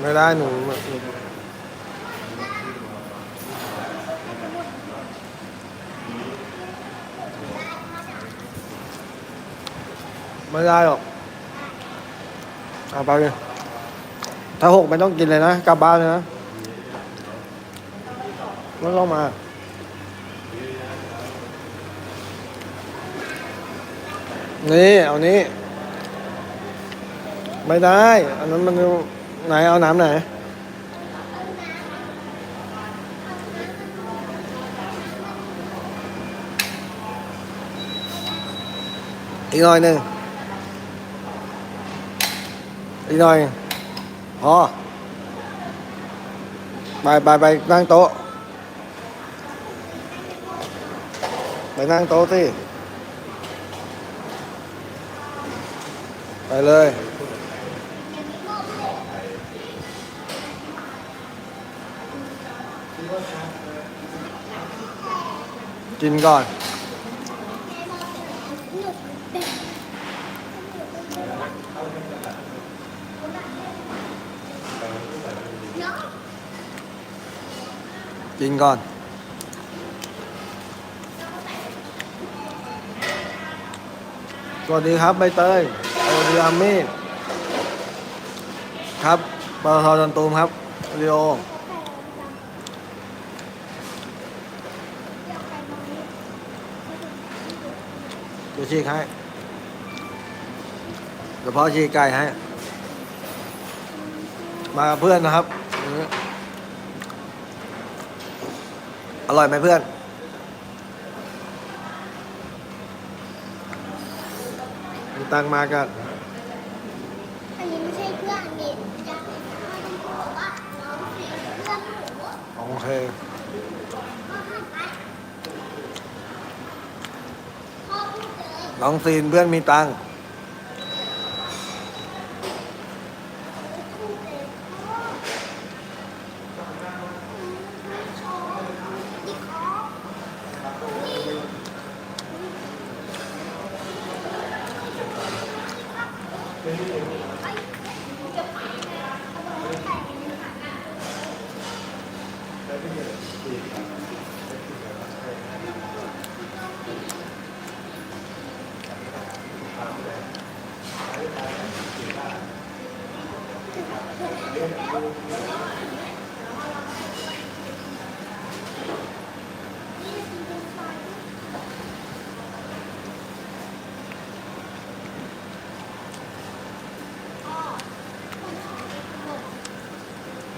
ไม่ได้หนูไม่ได้หรอกเอาไปเลยถ้าหกไม่ต้องกินเลยนะกลับบ้านเลยนะไม่ต้องมานี่เอานี้ ไม่ได้ อันนั้นมันไหนเอาน้ำไหนอีกหน่อยหนึ่งอีกหน่อยพอไปไปไปนั่งโต๊ะ ไปนั่งโต๊ะสิ ไปเลย กินก่อน กินก่อน สวัสดีครับใบเตยสวัสดีอามี่ครับปตทจันตูมครับวิดีโอ เดี๋ยวฉีกให้เดี๋ยวพ่อฉีกไก่ให้ มาเพื่อนนะครับ อร่อยไหมเพื่อน มีตังมากันนี้ไม่ใช่เพื่อนอันนี้จะพ่อต้องบอกว่าน้องเสียเพื่อนหนู โอเค พ่อหันไปพ่อพูดเลย น้องซีนเพื่อนมีตังค์ นี่เขา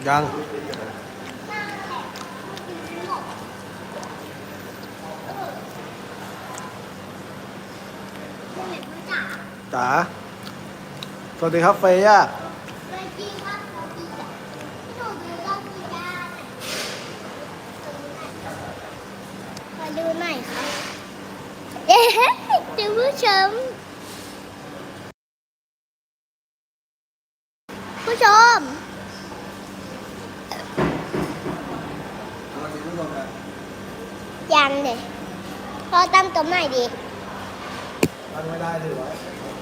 ยังไม่เห็นพ่อจ๋าจ๋าสวัสดีครับเฟย่า ไปจริงว่าเขาดีอะพี่หนูดูรอบนี้ได้ขอดูหน่อยครับเอ๊ะุณผู้ชม ผู้ชมยังเลยพอตั้งตัวใหม่ดีตั้งไม่ได้ถือไว้พ